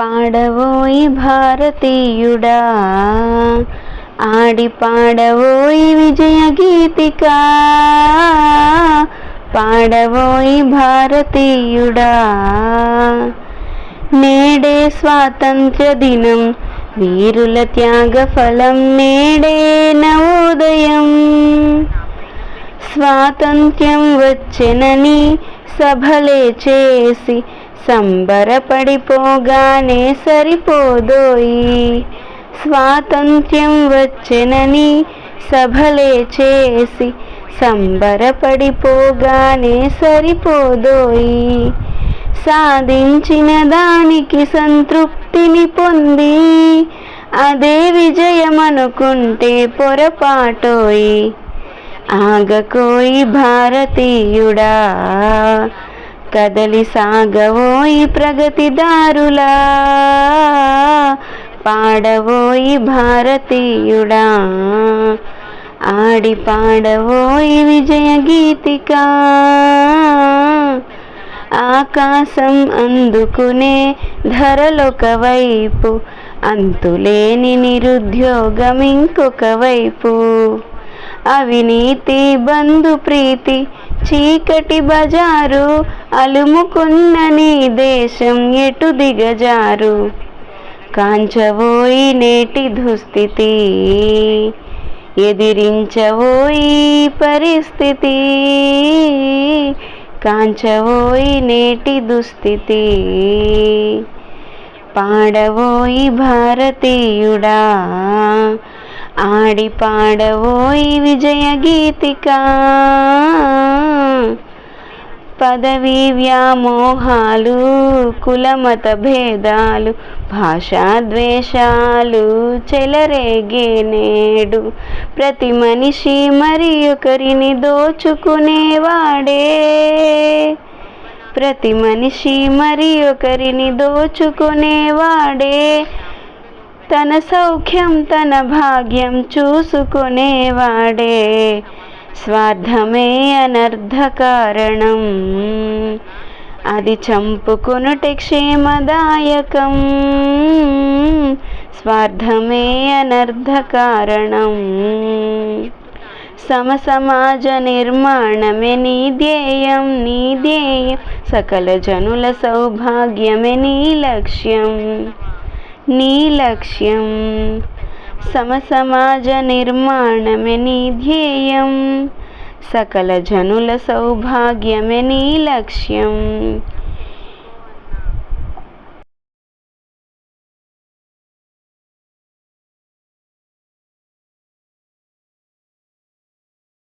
పాడవోయి భారతీయుడా ఆడి పాడవోయి విజయ గీతిక పాడవోయి భారతీయుడా. నేడే స్వాతంత్ర దినం వీరుల త్యాగ ఫలం నేడే నవోదయం. స్వాతంత్ర్యం వచ్చెనని సభలే చేసి సంబరపడిపోగానే సరిపోదోయి. స్వాతంత్ర్యం వచ్చెనని సభలే చేసి సంబరపడిపోగానే సరిపోదోయి. సాధించిన దానికి సంతృప్తిని పొంది అదే విజయమనుకుంటే పొరపాటోయి. ఆగకోయి భారతీయుడా కదలి సాగవోయి ప్రగతిదారులా. పాడవోయి భారతీయుడా. ఆడి పాడవోయి విజయ గీతిక ఆకాశం అందుకునే ధరలొక వైపు అంతులేని నిరుద్యోగం ఇంకొక వైపు. అవినీతి బంధు ప్రీతి చీకటి బజారు అలుముకున్నని దేశం ఎటు దిగజారు? కాంచవోయి నేటి దుస్థితి ఎదిరించవోయి పరిస్థితి కాంచవోయి నేటి దుస్థితి పాడవోయి భారతీయుడా ఆడి పాడవోయి విజయ గీతిక పదవి వ్యామోహాలు కులమత భేదాలు భాషా ద్వేషాలు చెలరేగే నేడు. ప్రతి మనిషి మరి ఒకరిని దోచుకునేవాడే ప్రతి మనిషి మరి ఒకరిని దోచుకునేవాడే తన సౌఖ్యం తన భాగ్యం చూసుకునేవాడే స్వార్థమే అనర్థ కారణం అది చంపుకొనుటే క్షేమదాయకం. స్వార్థమే అనర్థ కారణం సమ సమాజ నిర్మాణమే నీ ధ్యేయం నీ ధ్యేయం. సకల జనుల సౌభాగ్యమే నీ లక్ష్యం. నీ లక్ష్యం. సమసమాజ నిర్మాణమే నీ ధ్యేయం. సకల జనుల సౌభాగ్యమే నీ లక్ష్యం.